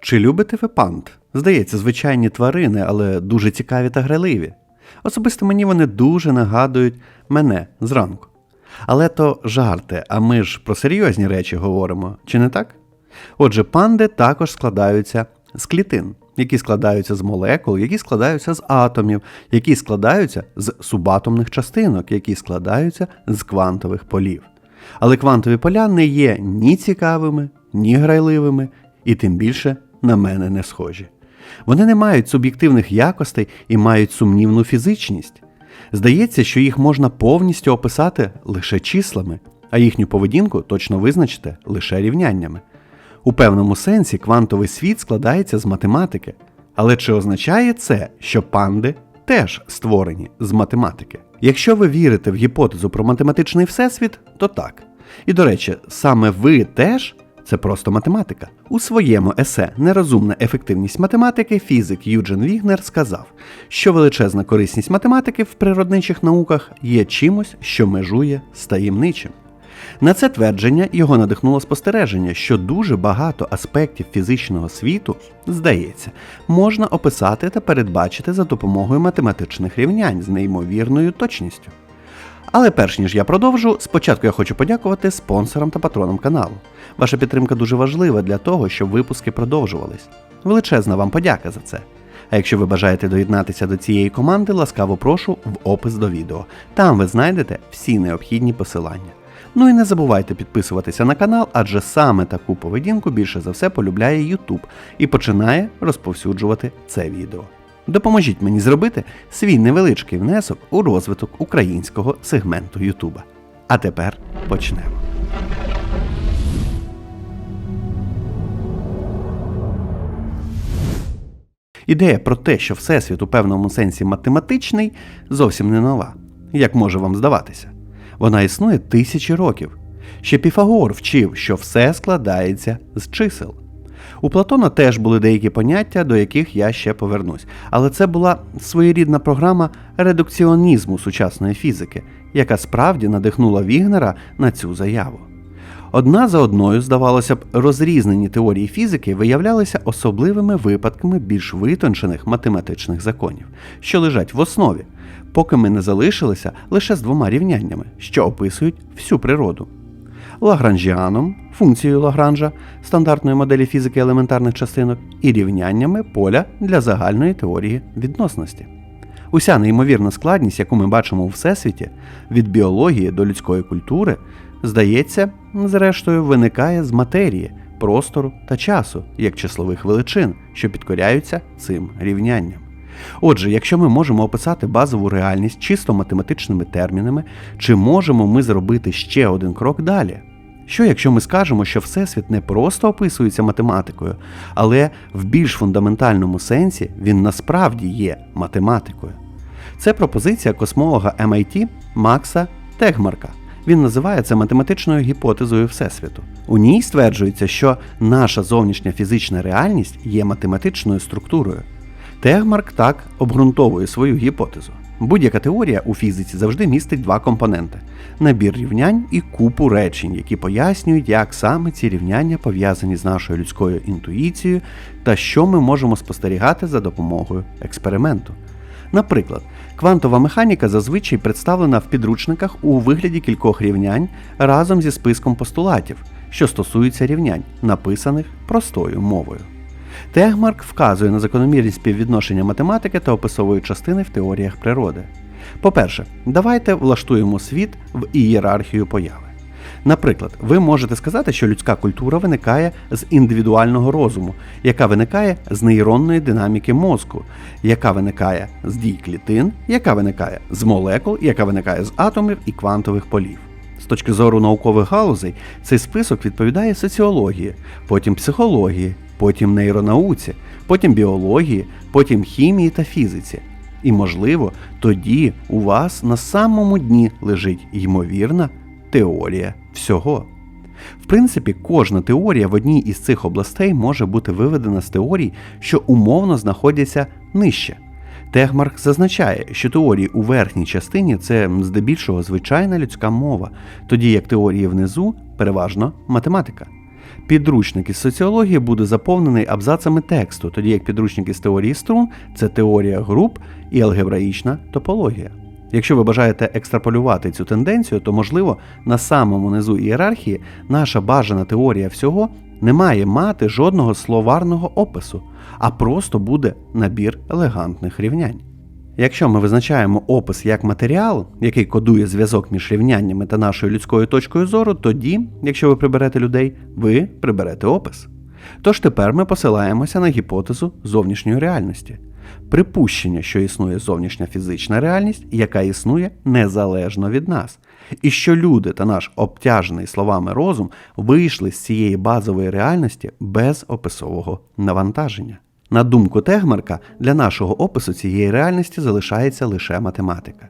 Чи любите ви панд? Здається, звичайні тварини, але дуже цікаві та граливі. Особисто мені вони дуже нагадують мене зранку. Але то жарти, а ми ж про серйозні речі говоримо, чи не так? Отже, панди також складаються з клітин, які складаються з молекул, які складаються з атомів, які складаються з субатомних частинок, які складаються з квантових полів. Але квантові поля не є ні цікавими, ні грайливими, і тим більше на мене не схожі. Вони не мають суб'єктивних якостей і мають сумнівну фізичність. Здається, що їх можна повністю описати лише числами, а їхню поведінку точно визначити лише рівняннями. У певному сенсі квантовий світ складається з математики. Але чи означає це, що панди теж створені з математики? Якщо ви вірите в гіпотезу про математичний всесвіт, то так. І до речі, саме ви теж це просто математика. У своєму есе Нерозумна ефективність математики фізик Юджин Вігнер сказав, що величезна корисність математики в природничих науках є чимось, що межує з таємничим. На це твердження його надихнуло спостереження, що дуже багато аспектів фізичного світу, здається, можна описати та передбачити за допомогою математичних рівнянь з неймовірною точністю. Але перш ніж я продовжу, спочатку я хочу подякувати спонсорам та патронам каналу. Ваша підтримка дуже важлива для того, щоб випуски продовжувались. Величезна вам подяка за це. А якщо ви бажаєте доєднатися до цієї команди, ласкаво прошу в опис до відео. Там ви знайдете всі необхідні посилання. Ну і не забувайте підписуватися на канал, адже саме таку поведінку більше за все полюбляє YouTube і починає розповсюджувати це відео. Допоможіть мені зробити свій невеличкий внесок у розвиток українського сегменту Ютуба. А тепер почнемо. Ідея про те, що Всесвіт у певному сенсі математичний, зовсім не нова, як може вам здаватися. Вона існує тисячі років. Ще Піфагор вчив, що все складається з чисел. У Платона теж були деякі поняття, до яких я ще повернусь, але це була своєрідна програма редукціонізму сучасної фізики, яка справді надихнула Вігнера на цю заяву. Одна за одною, здавалося б, розрізнені теорії фізики виявлялися особливими випадками більш витончених математичних законів, що лежать в основі, поки ми не залишилися лише з двома рівняннями, що описують всю природу. Лагранжіаном, функцією Лагранжа, стандартної моделі фізики елементарних частинок, і рівняннями поля для загальної теорії відносності. Уся неймовірна складність, яку ми бачимо у Всесвіті, від біології до людської культури, здається, зрештою, виникає з матерії, простору та часу, як числових величин, що підкоряються цим рівнянням. Отже, якщо ми можемо описати базову реальність чисто математичними термінами, чи можемо ми зробити ще один крок далі? Що якщо ми скажемо, що Всесвіт не просто описується математикою, але в більш фундаментальному сенсі він насправді є математикою? Це пропозиція космолога MIT Макса Тегмарка. Він називає це математичною гіпотезою Всесвіту. У ній стверджується, що наша зовнішня фізична реальність є математичною структурою. Тегмарк так обґрунтовує свою гіпотезу. Будь-яка теорія у фізиці завжди містить два компоненти: набір рівнянь і купу речень, які пояснюють, як саме ці рівняння пов'язані з нашою людською інтуїцією та що ми можемо спостерігати за допомогою експерименту. Наприклад, квантова механіка зазвичай представлена в підручниках у вигляді кількох рівнянь разом зі списком постулатів, що стосуються рівнянь, написаних простою мовою. Тегмарк вказує на закономірність співвідношення математики та описової частини в теоріях природи. По-перше, давайте влаштуємо світ в ієрархію появи. Наприклад, ви можете сказати, що людська культура виникає з індивідуального розуму, яка виникає з нейронної динаміки мозку, яка виникає з дій клітин, яка виникає з молекул, яка виникає з атомів і квантових полів. З точки зору наукових галузей, цей список відповідає соціології, потім психології, потім нейронауці, потім біології, потім хімії та фізиці. І, можливо, тоді у вас на самому дні лежить ймовірна теорія всього. В принципі, кожна теорія в одній із цих областей може бути виведена з теорій, що умовно знаходяться нижче. Тегмарк зазначає, що теорії у верхній частині це здебільшого звичайна людська мова, тоді як теорії внизу переважно математика. Підручник із соціології буде заповнений абзацами тексту, тоді як підручник із теорії струн це теорія груп і алгебраїчна топологія. Якщо ви бажаєте екстраполювати цю тенденцію, то можливо на самому низу ієрархії наша бажана теорія всього не має мати жодного словарного опису, а просто буде набір елегантних рівнянь. Якщо ми визначаємо опис як матеріал, який кодує зв'язок між рівняннями та нашою людською точкою зору, тоді, якщо ви приберете людей, ви приберете опис. Тож тепер ми посилаємося на гіпотезу зовнішньої реальності. Припущення, що існує зовнішня фізична реальність, яка існує незалежно від нас, і що люди та наш обтяжений словами розум вийшли з цієї базової реальності без описового навантаження. На думку Тегмарка, для нашого опису цієї реальності залишається лише математика.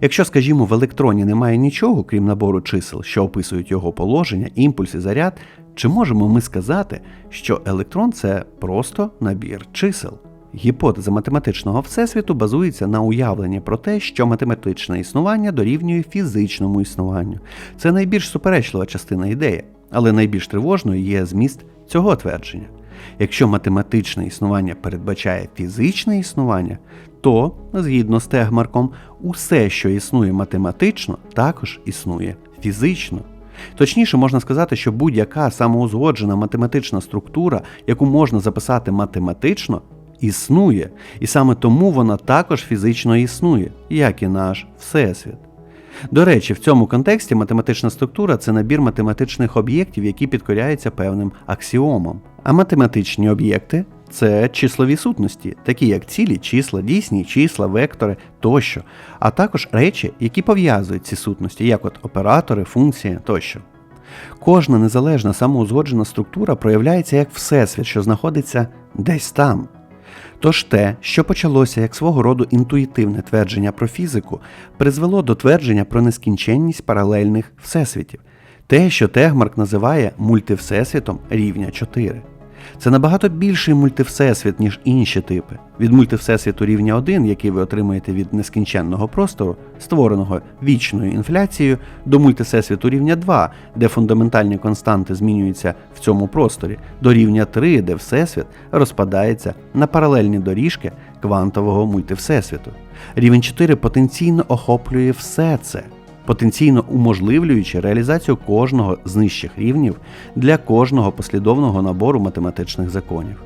Якщо, скажімо, в електроні немає нічого, крім набору чисел, що описують його положення, імпульс і заряд, чи можемо ми сказати, що електрон це просто набір чисел? Гіпотеза математичного всесвіту базується на уявленні про те, що математичне існування дорівнює фізичному існуванню. Це найбільш суперечлива частина ідеї, але найбільш тривожною є зміст цього твердження. Якщо математичне існування передбачає фізичне існування, то, згідно з Тегмарком, усе, що існує математично, також існує фізично. Точніше, можна сказати, що будь-яка самоузгоджена математична структура, яку можна записати математично, існує, і саме тому вона також фізично існує, як і наш Всесвіт. До речі, в цьому контексті математична структура це набір математичних об'єктів, які підкоряються певним аксіомам. А математичні об'єкти це числові сутності, такі як цілі числа, дійсні числа, вектори тощо, а також речі, які пов'язують ці сутності, як от оператори, функції тощо. Кожна незалежна самоузгоджена структура проявляється як всесвіт, що знаходиться десь там. Тож те, що почалося як свого роду інтуїтивне твердження про фізику, призвело до твердження про нескінченність паралельних всесвітів, те, що Тегмарк називає мультивсесвітом рівня 4. Це набагато більший мультивсесвіт, ніж інші типи. Від мультивсесвіту рівня 1, який ви отримаєте від нескінченного простору, створеного вічною інфляцією, до мультивсесвіту рівня 2, де фундаментальні константи змінюються в цьому просторі, до рівня 3, де всесвіт розпадається на паралельні доріжки квантового мультивсесвіту. Рівень 4 потенційно охоплює все це потенційно уможливлюючи реалізацію кожного з нижчих рівнів для кожного послідовного набору математичних законів.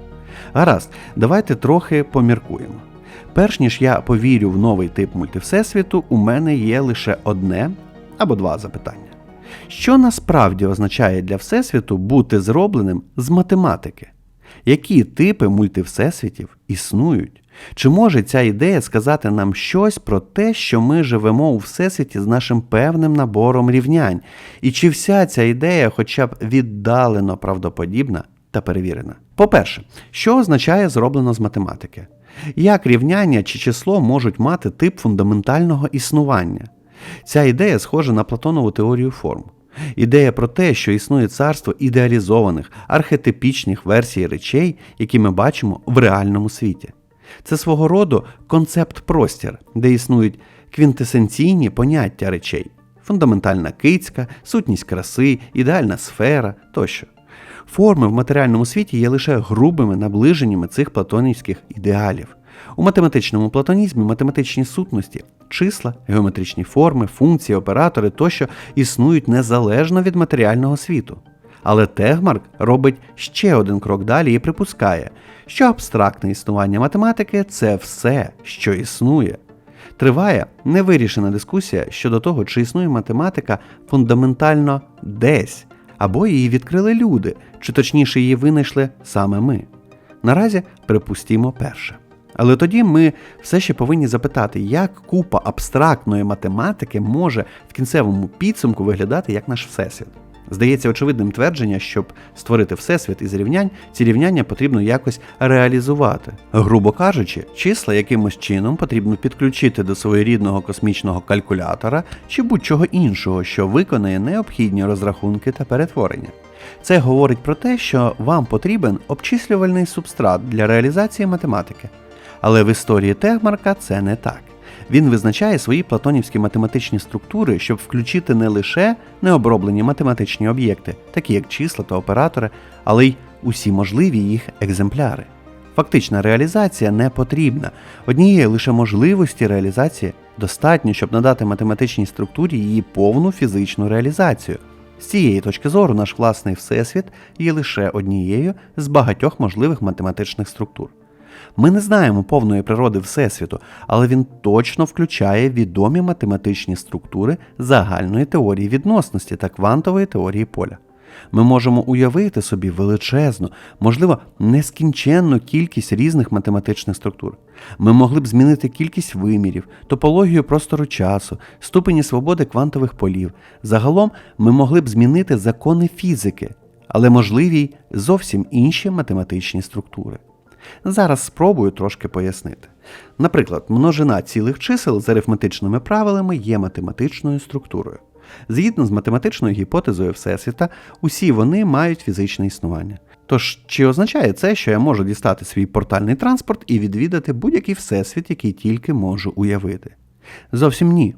Гаразд, давайте трохи поміркуємо. Перш ніж я повірю в новий тип мультивсесвіту, у мене є лише одне або два запитання. Що насправді означає для Всесвіту бути зробленим з математики? Які типи мультивсесвітів існують? Чи може ця ідея сказати нам щось про те, що ми живемо у всесвіті з нашим певним набором рівнянь? І чи вся ця ідея хоча б віддалено правдоподібна та перевірена? По-перше, що означає зроблено з математики? Як рівняння чи число можуть мати тип фундаментального існування? Ця ідея схожа на Платонову теорію форм. Ідея про те, що існує царство ідеалізованих, архетипічних версій речей, які ми бачимо в реальному світі. Це свого роду концепт-простір, де існують квінтесенційні поняття речей, фундаментальна кицька, сутність краси, ідеальна сфера тощо. Форми в матеріальному світі є лише грубими наближеннями цих платонівських ідеалів. У математичному платонізмі математичні сутності, числа, геометричні форми, функції, оператори тощо існують незалежно від матеріального світу. Але Тегмарк робить ще один крок далі і припускає, що абстрактне існування математики це все, що існує. Триває невирішена дискусія щодо того, чи існує математика фундаментально десь, або її відкрили люди, чи точніше її винайшли саме ми. Наразі припустімо перше. Але тоді ми все ще повинні запитати, як купа абстрактної математики може в кінцевому підсумку виглядати як наш всесвіт. Здається очевидним твердження, щоб створити всесвіт із рівнянь, ці рівняння потрібно якось реалізувати. Грубо кажучи, числа якимось чином потрібно підключити до своєрідного космічного калькулятора чи будь-чого іншого, що виконає необхідні розрахунки та перетворення. Це говорить про те, що вам потрібен обчислювальний субстрат для реалізації математики. Але в історії Тегмарка це не так. Він визначає свої платонівські математичні структури, щоб включити не лише необроблені математичні об'єкти, такі як числа та оператори, але й усі можливі їх екземпляри. Фактична реалізація не потрібна. Однієї лише можливості реалізації достатньо, щоб надати математичній структурі її повну фізичну реалізацію. З цієї точки зору, наш власний всесвіт є лише однією з багатьох можливих математичних структур. Ми не знаємо повної природи Всесвіту, але він точно включає відомі математичні структури загальної теорії відносності та квантової теорії поля. Ми можемо уявити собі величезну, можливо, нескінченну кількість різних математичних структур. Ми могли б змінити кількість вимірів, топологію простору часу, ступені свободи квантових полів. Загалом ми могли б змінити закони фізики, але можливі й зовсім інші математичні структури. Зараз спробую трошки пояснити. Наприклад, множина цілих чисел з арифметичними правилами є математичною структурою. Згідно з математичною гіпотезою Всесвіта, усі вони мають фізичне існування. Тож, чи означає це, що я можу дістати свій портальний транспорт і відвідати будь-який всесвіт, який тільки можу уявити? Зовсім ні.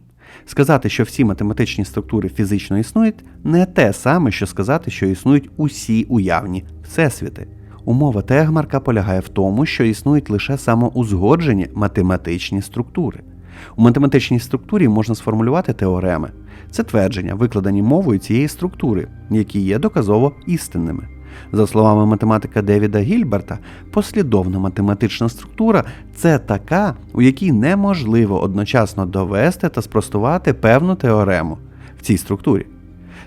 Сказати, що всі математичні структури фізично існують, не те саме, що сказати, що існують усі уявні всесвіти. Умова Тегмарка полягає в тому, що існують лише самоузгоджені математичні структури. У математичній структурі можна сформулювати теореми. Це твердження, викладені мовою цієї структури, які є доказово істинними. За словами математика Девіда Гільберта, послідовна математична структура це така, у якій неможливо одночасно довести та спростувати певну теорему в цій структурі.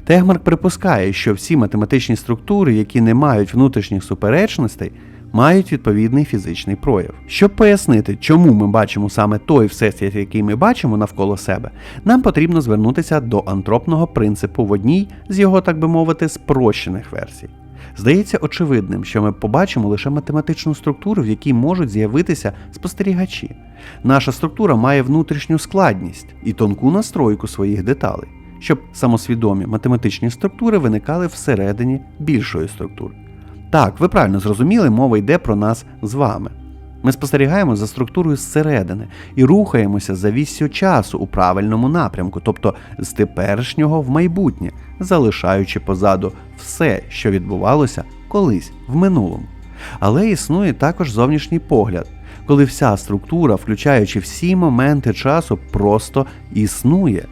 Тегмарк припускає, що всі математичні структури, які не мають внутрішніх суперечностей, мають відповідний фізичний прояв. Щоб пояснити, чому ми бачимо саме той всесвіт, який ми бачимо навколо себе, нам потрібно звернутися до антропного принципу в одній з його, так би мовити, спрощених версій. Здається очевидним, що ми побачимо лише математичну структуру, в якій можуть з'явитися спостерігачі. Наша структура має внутрішню складність і тонку настройку своїх деталей, щоб самосвідомі математичні структури виникали всередині більшої структури. Так, ви правильно зрозуміли, мова йде про нас з вами. Ми спостерігаємо за структурою зсередини і рухаємося за віссю часу у правильному напрямку, тобто з теперішнього в майбутнє, залишаючи позаду все, що відбувалося колись в минулому. Але існує також зовнішній погляд, коли вся структура, включаючи всі моменти часу, просто існує.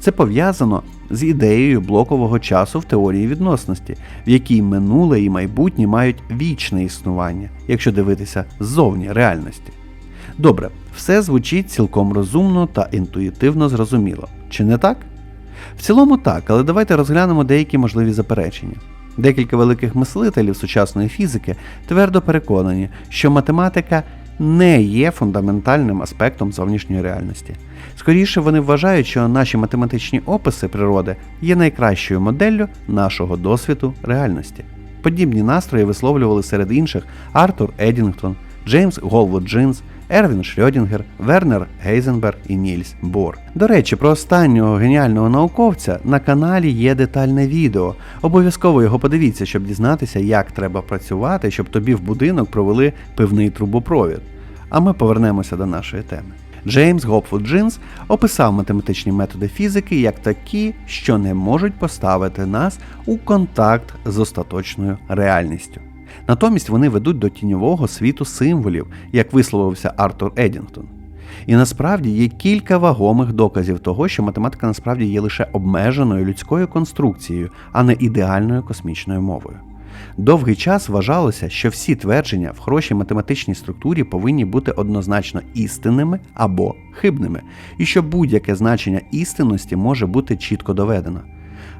Це пов'язано з ідеєю блокового часу в теорії відносності, в якій минуле і майбутнє мають вічне існування, якщо дивитися ззовні реальності. Добре, все звучить цілком розумно та інтуїтивно зрозуміло. Чи не так? В цілому так, але давайте розглянемо деякі можливі заперечення. Декілька великих мислителів сучасної фізики твердо переконані, що математика не є фундаментальним аспектом зовнішньої реальності. Скоріше вони вважають, що наші математичні описи природи є найкращою моделлю нашого досвіду реальності. Подібні настрої висловлювали серед інших Артур Едінгтон, Джеймс Голвуд Джинс, Ервін Шрьодінгер, Вернер Гейзенберг і Нільс Бор. До речі, про останнього геніального науковця на каналі є детальне відео. Обов'язково його подивіться, щоб дізнатися, як треба працювати, щоб тобі в будинок провели пивний трубопровід. А ми повернемося до нашої теми. Джеймс Гопфуд Джинс описав математичні методи фізики як такі, що не можуть поставити нас у контакт з остаточною реальністю. Натомість вони ведуть до тіньового світу символів, як висловився Артур Едінгтон. І насправді є кілька вагомих доказів того, що математика насправді є лише обмеженою людською конструкцією, а не ідеальною космічною мовою. Довгий час вважалося, що всі твердження в хорошій математичній структурі повинні бути однозначно істинними або хибними, і що будь-яке значення істинності може бути чітко доведено.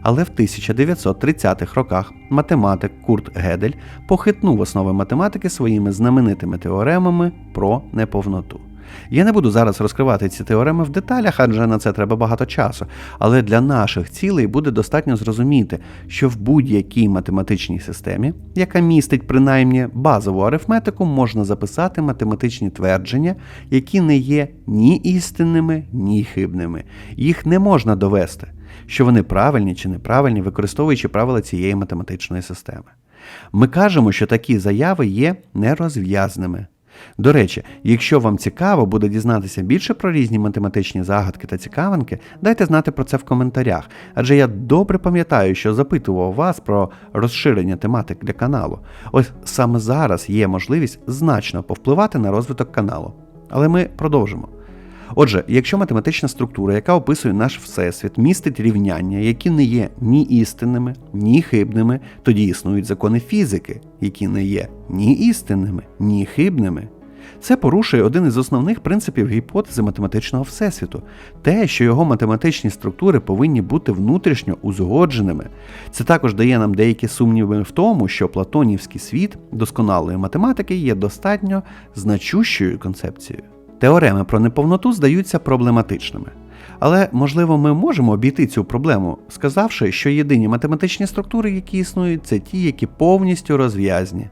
Але в 1930-х роках математик Курт Гедель похитнув основи математики своїми знаменитими теоремами про неповноту. Я не буду зараз розкривати ці теореми в деталях, адже на це треба багато часу. Але для наших цілей буде достатньо зрозуміти, що в будь-якій математичній системі, яка містить принаймні базову арифметику, можна записати математичні твердження, які не є ні істинними, ні хибними. Їх не можна довести, що вони правильні чи неправильні, використовуючи правила цієї математичної системи. Ми кажемо, що такі заяви є нерозв'язними. До речі, якщо вам цікаво буде дізнатися більше про різні математичні загадки та цікавинки, дайте знати про це в коментарях, адже я добре пам'ятаю, що запитував вас про розширення тематик для каналу. Ось саме зараз є можливість значно повпливати на розвиток каналу. Але ми продовжимо. Отже, якщо математична структура, яка описує наш всесвіт, містить рівняння, які не є ні істинними, ні хибними, тоді існують закони фізики, які не є ні істинними, ні хибними. Це порушує один із основних принципів гіпотези математичного всесвіту те, що його математичні структури повинні бути внутрішньо узгодженими. Це також дає нам деякі сумніви в тому, що платонівський світ досконалої математики є достатньо значущою концепцією. Теореми про неповноту здаються проблематичними. Але, можливо, ми можемо обійти цю проблему, сказавши, що єдині математичні структури, які існують, це ті, які повністю розв'язні.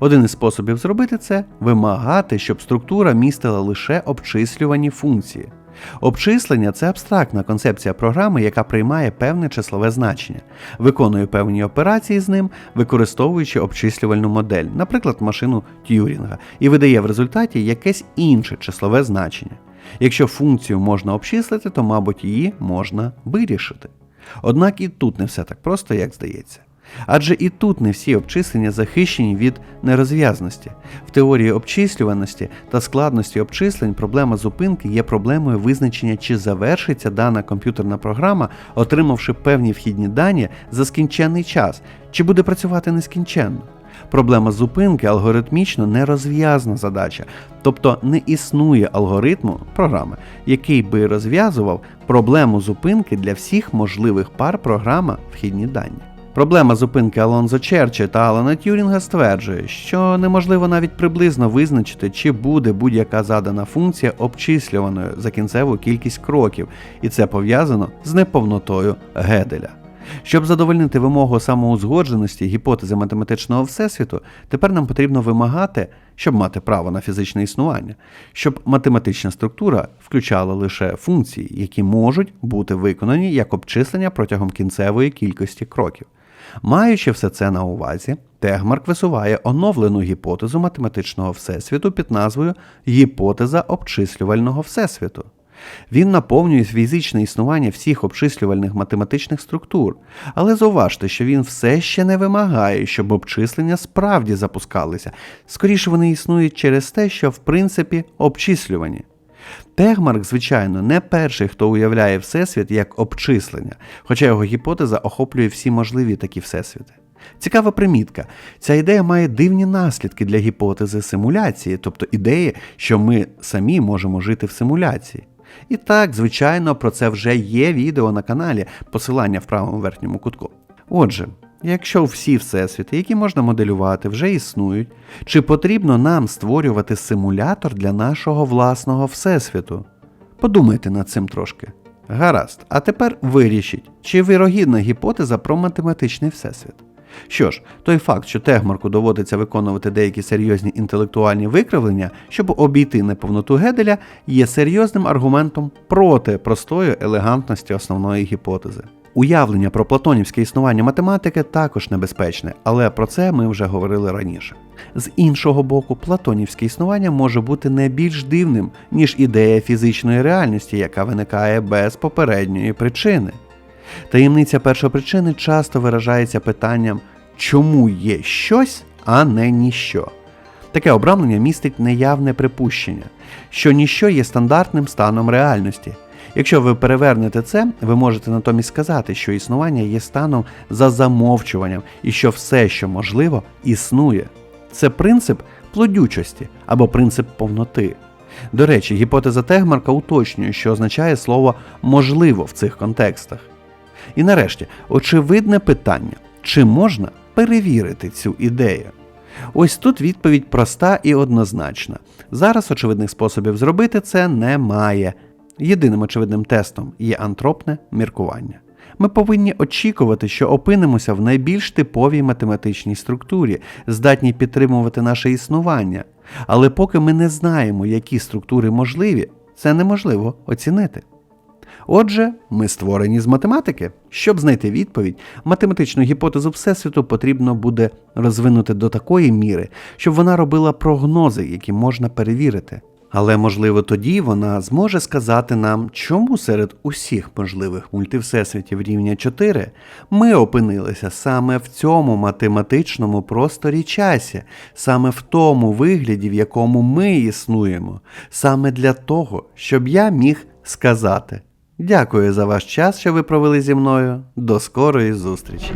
Один із способів зробити це вимагати, щоб структура містила лише обчислювані функції. Обчислення це абстрактна концепція програми, яка приймає певне числове значення, виконує певні операції з ним, використовуючи обчислювальну модель, наприклад, машину Т'юрінга, і видає в результаті якесь інше числове значення. Якщо функцію можна обчислити, то, мабуть, її можна вирішити. Однак і тут не все так просто, як здається. Адже і тут не всі обчислення захищені від нерозв'язності. В теорії обчислюваності та складності обчислень проблема зупинки є проблемою визначення, чи завершиться дана комп'ютерна програма, отримавши певні вхідні дані за скінченний час, чи буде працювати нескінченно. Проблема зупинки алгоритмічно нерозв'язна задача, тобто не існує алгоритму програми, який би розв'язував проблему зупинки для всіх можливих пар програма вхідні дані. Проблема зупинки Алонзо Черчі та Алана Тюрінга стверджує, що неможливо навіть приблизно визначити, чи буде будь-яка задана функція обчислюваною за кінцеву кількість кроків, і це пов'язано з неповнотою Геделя. Щоб задовольнити вимогу самоузгодженості гіпотези математичного всесвіту, тепер нам потрібно вимагати, щоб мати право на фізичне існування, щоб математична структура включала лише функції, які можуть бути виконані як обчислення протягом кінцевої кількості кроків. Маючи все це на увазі, Тегмарк висуває оновлену гіпотезу математичного всесвіту під назвою Гіпотеза обчислювального всесвіту. Він наповнює фізичне існування всіх обчислювальних математичних структур, але зауважте, що він все ще не вимагає, щоб обчислення справді запускалися. Скоріше вони існують через те, що в принципі обчислювані. Тегмарк, звичайно, не перший, хто уявляє Всесвіт як обчислення, хоча його гіпотеза охоплює всі можливі такі всесвіти. Цікава примітка. Ця ідея має дивні наслідки для гіпотези симуляції, тобто ідеї, що ми самі можемо жити в симуляції. І так, звичайно, про це вже є відео на каналі, посилання в правому верхньому кутку. Отже, якщо всі всесвіти, які можна моделювати, вже існують, чи потрібно нам створювати симулятор для нашого власного всесвіту? Подумайте над цим трошки. Гаразд, а тепер вирішіть, чи вирогідна гіпотеза про математичний всесвіт. Що ж, той факт, що Тегмарку доводиться виконувати деякі серйозні інтелектуальні викривлення, щоб обійти неповноту Геделя, є серйозним аргументом проти простої елегантності основної гіпотези. Уявлення про платонівське існування математики також небезпечне, але про це ми вже говорили раніше. З іншого боку, платонівське існування може бути не більш дивним, ніж ідея фізичної реальності, яка виникає без попередньої причини. Таємниця першопричини часто виражається питанням, чому є щось, а не ніщо. Таке обрамлення містить неявне припущення, що ніщо є стандартним станом реальності. Якщо ви перевернете це, ви можете натомість сказати, що існування є станом за замовчуванням і що все, що можливо, існує. Це принцип плодючості або принцип повноти. До речі, гіпотеза Тегмарка уточнює, що означає слово можливо в цих контекстах. І нарешті, очевидне питання, чи можна перевірити цю ідею? Ось тут відповідь проста і однозначна. Зараз очевидних способів зробити це немає. Єдиним очевидним тестом є антропне міркування. Ми повинні очікувати, що опинимося в найбільш типовій математичній структурі, здатній підтримувати наше існування. Але поки ми не знаємо, які структури можливі, це неможливо оцінити. Отже, ми створені з математики. Щоб знайти відповідь, математичну гіпотезу Всесвіту потрібно буде розвинути до такої міри, щоб вона робила прогнози, які можна перевірити. Але можливо тоді вона зможе сказати нам, чому серед усіх можливих мультивсесвітів рівня 4 ми опинилися саме в цьому математичному просторі часі, саме в тому вигляді, в якому ми існуємо, саме для того, щоб я міг сказати. Дякую за ваш час, що ви провели зі мною. До скорої зустрічі!